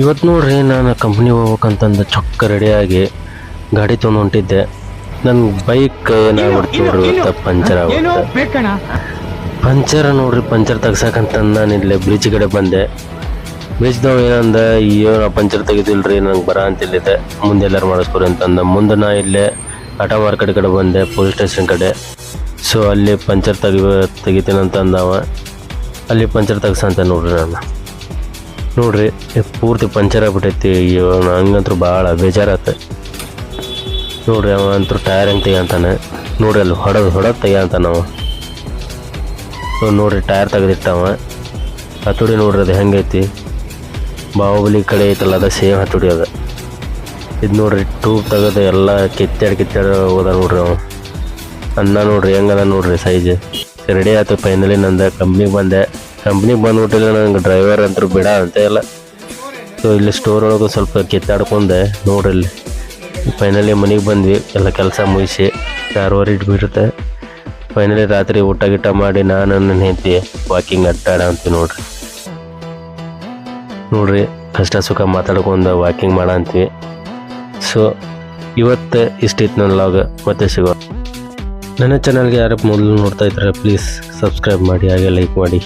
ಇವತ್ತು ನೋಡ್ರಿ ನಾನು ಕಂಪ್ನಿ ಹೋಗ್ಬೇಕಂತಂದು ಚೊಕ್ಕ ರೆಡಿಯಾಗಿ ಗಾಡಿ ತೊಗೊಂಡು ಹೊಂಟಿದ್ದೆ. ನನ್ನ ಬೈಕ್ ಏನಾಗ್ಬಿಡ್ತು ನೋಡ್ರಿ ಇವತ್ತು ಪಂಚರ್ ಆಗುತ್ತೆ ಪಂಚರ್ ನೋಡ್ರಿ ಪಂಚರ್ ತೆಗ್ಸಕ್ಕಂತಂದು ನಾನು ಇಲ್ಲೇ ಬ್ರಿಡ್ಜ್ ಕಡೆ ಬಂದೆ. ಬ್ರಿಡ್ಜ್ನವ್ ಏನಂದ ಅಯ್ಯೋ ನಾ ಪಂಚರ್ ತೆಗಿದಿಲ್ರಿ ನಂಗೆ ಬರ ಅಂತಿಲ್ಲಿದೆ ಮುಂದೆ ಎಲ್ಲರೂ ಮಾಡಿಸ್ಕೊರಿ ಅಂತಂದ. ಮುಂದೆ ನಾ ಇಲ್ಲೇ ಆಟೋ ಮಾರ್ಕೆಟ್ ಕಡೆ ಬಂದೆ ಪೊಲೀಸ್ ಸ್ಟೇಷನ್ ಕಡೆ. ಸೊ ಅಲ್ಲಿ ಪಂಚರ್ ತೆಗಿ ತೆಗಿತೀನಿ ಅಂತ ಅಂದವ ಅಲ್ಲಿ ಪಂಚರ್ ತೆಗ್ಸಂತ ನೋಡ್ರಿ ನಾನು. ನೋಡ್ರಿ ಪೂರ್ತಿ ಪಂಚರ್ ಆಗ್ಬಿಟ್ಟೈತಿ. ಹಂಗಂತೂ ಭಾಳ ಬೇಜಾರಾತ. ನೋಡ್ರಿ, ಅವ ಅಂತೂ ಟೈರ್ ಹೆಂಗೆ ತೆಗಿಯಂತಾನೆ. ನೋಡ್ರಿ, ಅಲ್ಲಿ ಹೊಡೆದು ಹೊಡೆದು ತೆಗಿಯಂತಾನ ನೋಡ್ರಿ, ಟೈರ್ ತೆಗೆದಿಟ್ಟವ ಹತ್ತುಡಿ ನೋಡ್ರಿ, ಅದು ಹೆಂಗೈತಿ. ಬಾಹುಬಲಿ ಕಡೆ ಐತಲ್ಲ, ಅದ ಸೇಮ್ ಹತ್ತುಡಿ ಅದ. ಇದು ನೋಡ್ರಿ, ಟ್ಯೂಬ್ ತೆಗೆದು ಎಲ್ಲ ಕಿತ್ತಾಡಿ ಕಿತ್ತಾಡಿ ಹೋದ ನೋಡ್ರಿ ಅವ. ಅನ್ನ ನೋಡ್ರಿ ಹೆಂಗದ ನೋಡ್ರಿ ಸೈಜ್ ರೆಡಿ ಆಯ್ತು ಫೈನಲಿ ನಂದು. ಕಂಪ್ನಿಗೆ ಬಂದೆ. ಕಂಪ್ನಿಗೆ ಬಂದ್ಬಿಟ್ಟಿಲ್ಲ, ನಂಗೆ ಡ್ರೈವರ್ ಅಂತೂ ಬಿಡ ಅಂತ ಇಲ್ಲ. ಸೊ ಇಲ್ಲಿ ಸ್ಟೋರ್ ಒಳಗೆ ಸ್ವಲ್ಪ ಕಿತ್ತಾಡ್ಕೊಂಡೆ, ನೋಡ್ರಿ ಇಲ್ಲಿ. ಫೈನಲಿ ಮನೆಗೆ ಬಂದ್ವಿ, ಎಲ್ಲ ಕೆಲಸ ಮುಗಿಸಿ ಆರೂವರೆ ಇಟ್ಬಿಡುತ್ತೆ. ಫೈನಲಿ ರಾತ್ರಿ ಊಟ ಗಿಟ್ಟ ಮಾಡಿ ನಾನು ನನ್ನ ಹೆಂಡತಿ ವಾಕಿಂಗ್ ಅಡ್ಡಾಡ ಅಂತ ನೋಡ್ರಿ. ನೋಡ್ರಿ, ಕಷ್ಟ ಸುಖ ಮಾತಾಡ್ಕೊಂಡು ವಾಕಿಂಗ್ ಮಾಡ ಅಂತೀವಿ. ಸೊ ಇವತ್ತು ಇಷ್ಟಿತ್ತು ನನ್ನ ಲಾಗ್ ಮತ್ತೆ ಸಿಗೋ ನನ್ನ ಚಾನಲ್ಗೆ ಯಾರು ಮೊದಲು ನೋಡ್ತಾ ಇದ್ರೆ ಪ್ಲೀಸ್ ಸಬ್ಸ್ಕ್ರೈಬ್ ಮಾಡಿ, ಹಾಗೆ ಲೈಕ್ ಮಾಡಿ.